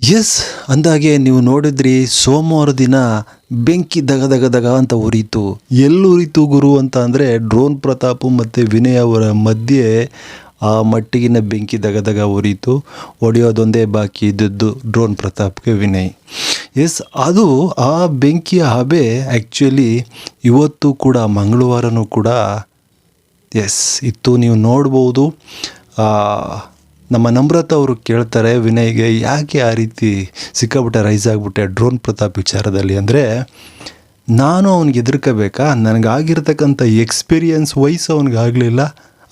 S ಅಂದಾಗೆ ನೀವು ನೋಡಿದ್ರಿ, ಸೋಮವಾರ ದಿನ ಬೆಂಕಿ ದಗ ದಗ ದಗ ಅಂತ ಉರಿತು ಎಲ್ಲಿ ಉರಿತು ಗುರು ಅಂತ ಅಂದರೆ, ಡ್ರೋನ್ ಪ್ರತಾಪ್ ಮತ್ತು ವಿನಯ್ ಅವರ ಮಧ್ಯೆ ಆ ಮಟ್ಟಿಗಿನ ಬೆಂಕಿ ದಗ ದಗ ಉರಿತು ಹೊಡೆಯೋದೊಂದೇ ಬಾಕಿ ಇದ್ದದ್ದು ಡ್ರೋನ್ ಪ್ರತಾಪ್ಗೆ ವಿನಯ್. ಎಸ್ ಅದು ಆ ಬೆಂಕಿಯ ಹಬೆ ಆ್ಯಕ್ಚುಲಿ ಇವತ್ತು ಕೂಡ, ಮಂಗಳವಾರನೂ ಕೂಡ ಎಸ್ ಇತ್ತು. ನೀವು ನೋಡ್ಬೋದು. ನಮ್ಮ ನಮ್ರತ ಅವರು ಕೇಳ್ತಾರೆ, ವಿನಯ್ಗೆ ಯಾಕೆ ಆ ರೀತಿ ಸಿಕ್ಕಾಬಿಟ್ಟೆ ರೈಸ್ ಆಗಿಬಿಟ್ಟೆ ಡ್ರೋನ್ ಪ್ರತಾಪ್ ವಿಚಾರದಲ್ಲಿ ಅಂದರೆ, ನಾನು ಅವ್ನಿಗೆ ಎದುರ್ಕೋಬೇಕಾ ನನಗಾಗಿರ್ತಕ್ಕಂಥ ಎಕ್ಸ್ಪೀರಿಯನ್ಸ್ ವಯಸ್ಸು ಅವನಿಗಾಗಲಿಲ್ಲ,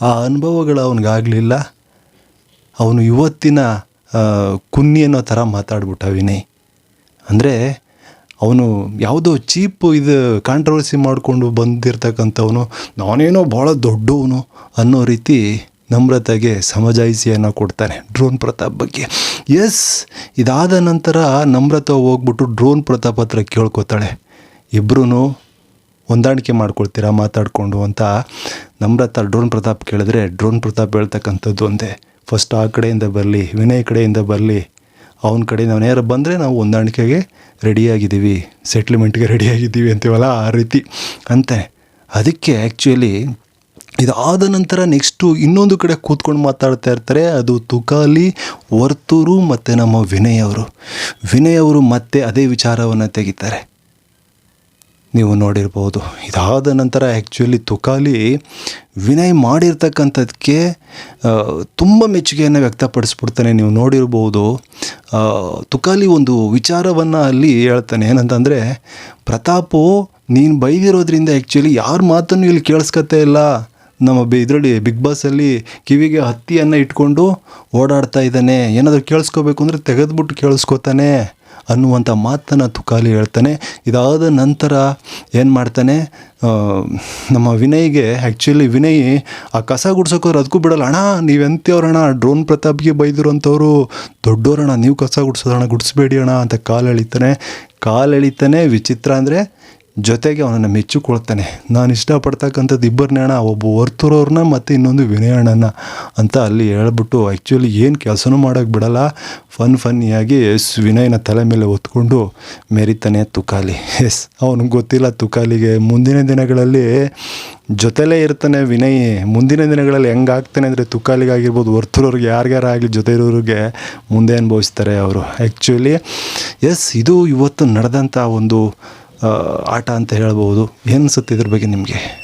ಆ ಅನುಭವಗಳು ಅವನಿಗಾಗಲಿಲ್ಲ. ಅವನು ಇವತ್ತಿನ ಕುನ್ನಿ ಅನ್ನೋ ಥರ ಮಾತಾಡ್ಬಿಟ್ಟ ವಿನಯ್. ಅಂದರೆ, ಅವನು ಯಾವುದೋ ಚೀಪ್ ಇದು ಕಾಂಟ್ರವರ್ಸಿ ಮಾಡಿಕೊಂಡು ಬಂದಿರತಕ್ಕಂಥವನು, ನಾನೇನೋ ಭಾಳ ದೊಡ್ಡವನು ಅನ್ನೋ ರೀತಿ ನಮ್ರತೆಗೆ ಸಮಜಾಯಿಸಿಯನ್ನು ಕೊಡ್ತಾನೆ ಡ್ರೋನ್ ಪ್ರತಾಪ್ ಬಗ್ಗೆ. ಎಸ್, ಇದಾದ ನಂತರ ನಮ್ರತ ಹೋಗ್ಬಿಟ್ಟು ಡ್ರೋನ್ ಪ್ರತಾಪ್ ಹತ್ರ ಕೇಳ್ಕೊತಾಳೆ. ಇಬ್ಬರೂ ಹೊಂದಾಣಿಕೆ ಮಾಡ್ಕೊಳ್ತೀರಾ ಮಾತಾಡಿಕೊಂಡು ಅಂತ ನಮ್ರತ ಡ್ರೋನ್ ಪ್ರತಾಪ್ ಕೇಳಿದ್ರೆ ಡ್ರೋನ್ ಪ್ರತಾಪ್ ಹೇಳ್ತಕ್ಕಂಥದ್ದು ಒಂದೇ. ಫಸ್ಟ್ ಆ ಕಡೆಯಿಂದ ಬರಲಿ, ವಿನಯ್ ಕಡೆಯಿಂದ ಬರಲಿ. ಅವನ ಕಡೆ ನಾವು ನೇರ ಬಂದರೆ ನಾವು ಹೊಂದಾಣಿಕೆಗೆ ರೆಡಿಯಾಗಿದ್ದೀವಿ ಸೆಟ್ಲ್ಮೆಂಟ್ಗೆ ರೆಡಿಯಾಗಿದ್ದೀವಿ ಅಂತೀವಲ್ಲ ಆ ರೀತಿ ಅಂತೆ. ಅದಕ್ಕೆ ಆ್ಯಕ್ಚುಲಿ ಇದಾದ ನಂತರ ನೆಕ್ಸ್ಟು ಇನ್ನೊಂದು ಕಡೆ ಕೂತ್ಕೊಂಡು ಮಾತಾಡ್ತಾ ಇರ್ತಾರೆ, ಅದು ತುಕಾಲಿ, ವರ್ತೂರು ಮತ್ತು ನಮ್ಮ ವಿನಯ್ ಅವರು. ವಿನಯ್ ಅವರು ಮತ್ತೆ ಅದೇ ವಿಚಾರವನ್ನು ತೆಗಿತಾರೆ. ನೀವು ನೋಡಿರ್ಬೋದು, ಇದಾದ ನಂತರ ಆ್ಯಕ್ಚುಲಿ ತುಕಾಲಿ ವಿನಯ್ ಮಾಡಿರ್ತಕ್ಕಂಥದ್ದಕ್ಕೆ ತುಂಬ ಮೆಚ್ಚುಗೆಯನ್ನು ವ್ಯಕ್ತಪಡಿಸ್ಬಿಡ್ತಾನೆ ನೀವು ನೋಡಿರ್ಬೋದು. ತುಕಾಲಿ ಒಂದು ವಿಚಾರವನ್ನು ಅಲ್ಲಿ ಹೇಳ್ತಾನೆ, ಏನಂತಂದರೆ, ಪ್ರತಾಪು, ನೀನು ಬೈದಿರೋದ್ರಿಂದ ಆ್ಯಕ್ಚುಲಿ ಯಾರ ಮಾತನ್ನು ಇಲ್ಲಿ ಕೇಳಿಸ್ಕೊತಾ ಇಲ್ಲ. ನಮ್ಮ ಬಿ ಇದರಲ್ಲಿ ಬಿಗ್ ಬಾಸಲ್ಲಿ ಕಿವಿಗೆ ಹತ್ತಿಯನ್ನು ಇಟ್ಕೊಂಡು ಓಡಾಡ್ತಾ ಇದ್ದಾನೆ. ಏನಾದರೂ ಕೇಳಿಸ್ಕೋಬೇಕು ಅಂದರೆ ತೆಗೆದ್ಬಿಟ್ಟು ಕೇಳಿಸ್ಕೊತಾನೆ ಅನ್ನುವಂಥ ಮಾತನ್ನು ತುಕಾಲಿ ಹೇಳ್ತಾನೆ. ಇದಾದ ನಂತರ ಏನು ಮಾಡ್ತಾನೆ? ನಮ್ಮ ವಿನಯ್ಗೆ ಆ್ಯಕ್ಚುಲಿ ವಿನಯ್ ಆ ಕಸ ಗುಡ್ಸೋಕೋರು ಅದಕ್ಕೂ ಬಿಡಲ್ಲ. ಅಣ್ಣ ನೀವೆಂತವ್ರಣ್ಣ ಡ್ರೋನ್ ಪ್ರತಾಪ್ಗೆ ಬೈದಿರೋಂಥವ್ರು. ದೊಡ್ಡೋರಣ್ಣ, ನೀವು ಕಸ ಗುಡ್ಸೋದಣ್ಣ, ಗುಡಿಸ್ಬೇಡಿ ಅಣ್ಣ ಅಂತ ಕಾಲು ಎಳಿತಾನೆ. ಕಾಲು ಎಳಿತಾನೆ ವಿಚಿತ್ರ ಅಂದರೆ ಜೊತೆಗೆ ಅವನನ್ನು ಮೆಚ್ಚಿಕೊಳ್ತಾನೆ. ನಾನು ಇಷ್ಟಪಡ್ತಕ್ಕಂಥದ್ದು ಇಬ್ಬರನ್ನೇ ಒಬ್ಬ ವರ್ತೂರವ್ರನ್ನ ಮತ್ತು ಇನ್ನೊಂದು ವಿನಯ ಅಣ್ಣನ ಅಂತ ಅಲ್ಲಿ ಹೇಳ್ಬಿಟ್ಟು ಆ್ಯಕ್ಚುಲಿ ಏನು ಕೆಲಸನೂ ಮಾಡೋಕ್ಕೆ ಬಿಡಲ್ಲ. ಫನ್ ಫನ್ನಿಯಾಗಿ ಎಸ್ ವಿನಯನ ತಲೆ ಮೇಲೆ ಹೊತ್ಕೊಂಡು ಮೆರಿತಾನೆ ತುಕಾಲಿ. ಎಸ್ ಅವನಿಗೆ ಗೊತ್ತಿಲ್ಲ ತುಕಾಲಿಗೆ. ಮುಂದಿನ ದಿನಗಳಲ್ಲಿ ಜೊತೆಲೇ ಇರ್ತಾನೆ ವಿನಯ್. ಮುಂದಿನ ದಿನಗಳಲ್ಲಿ ಹೆಂಗಾಗ್ತಾನೆ ಅಂದರೆ ತುಕಾಲಿಗಾಗಿರ್ಬೋದು ಹೊರ್ತರೋರಿಗೆ ಯಾರಿಗಾರ ಆಗಲಿ ಜೊತೆ ಇರೋರಿಗೆ ಮುಂದೆ ಅನುಭವಿಸ್ತಾರೆ ಅವರು. ಆ್ಯಕ್ಚುಲಿ ಎಸ್ ಇದು ಇವತ್ತು ನಡೆದಂಥ ಒಂದು ಆಟ ಅಂತ ಹೇಳ್ಬೋದು. ಏನು ಅನ್ಸುತ್ತೆ ಇದ್ರ ಬಗ್ಗೆ ನಿಮಗೆ?